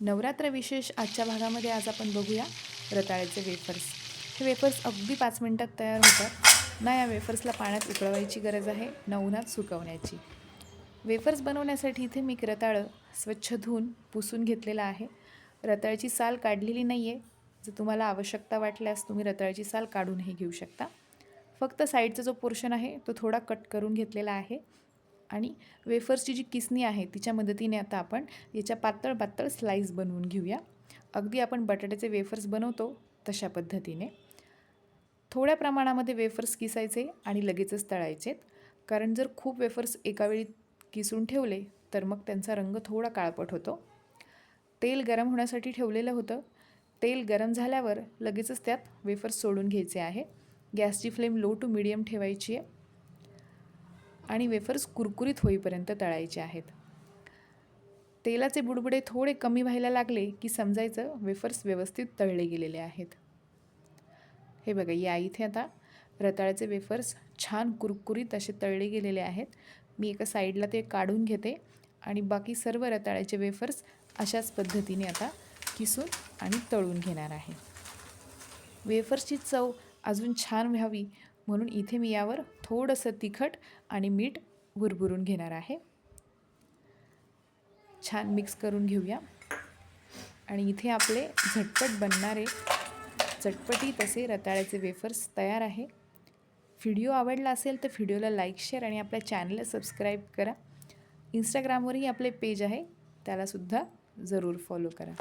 नवरात्र विशेष आजच्या भागामध्ये आज आपण बघूया रताळ्याचे वेफर्स हे वेफर्स अगदी पाच मिनटात तयार होतात. ना या वेफर्सला पाण्यात उकळवायची गरज आहे ना उन्हात सुकवण्याची. वेफर्स बनवण्यासाठी इथे मी रताळं स्वच्छ धुवून पुसून घेतलेलं आहे. रताळ्याची साल काढलेली नाही आहे जर तुम्हाला आवश्यकता वाटल्यास तुम्ही रताळ्याची साल काढूनही घेऊ शकता. फक्त साईडचा जो पोर्शन आहे तो थोडा कट करून घेतलेला आहे. आणि वेफर्सची जी किसणी आहे तिच्या मदतीने आता आपण याच्या पातळ पातळ स्लाईस बनवून घेऊया. अगदी आपण बटाट्याचे वेफर्स बनवतो तशा पद्धतीने. थोड्या प्रमाणामध्ये वेफर्स किसायचे आणि लगेचच तळायचेत कारण जर खूप वेफर्स एकावेळी किसून ठेवले तर मग त्यांचा रंग थोडा काळपट होतो. तेल गरम होण्यासाठी ठेवलेलं होतं. तेल गरम झाल्यावर लगेचच त्यात वेफर्स सोडून घ्यायचे आहे. गॅसची फ्लेम लो टू मिडियम ठेवायची आहे. आणि वेफर्स कुरकुरीत होईपर्यंत तळायचे आहेत. तेलाचे बुडबुडे थोडे कमी व्हायला लागले की समजायचं वेफर्स व्यवस्थित तळले गेलेले आहेत. हे बघा या इथे आता रताळ्याचे वेफर्स छान कुरकुरीत असे तळले गेलेले आहेत. मी एका साईडला ते काढून घेते आणि बाकी सर्व रताळ्याचे वेफर्स अशाच पद्धतीने आता किसून आणि तळून घेणार आहे. वेफर्सची चव अजून छान व्हावी म्हणून इथे मी यावर थोडंसं तिखट आणि मीठ भुरभुरून घेणार आहे. छान मिक्स करून घेऊया. आणि इथे आपले झटपट बनणारे चटपटी तसे रताळ्याचे वेफर्स तयार आहे. व्हिडिओ आवडला असेल तर व्हिडिओला लाईक शेअर आणि आपल्या चॅनलला सबस्क्राईब करा. इंस्टाग्रामवरही आपले पेज आहे. त्यालासुद्धा जरूर फॉलो करा.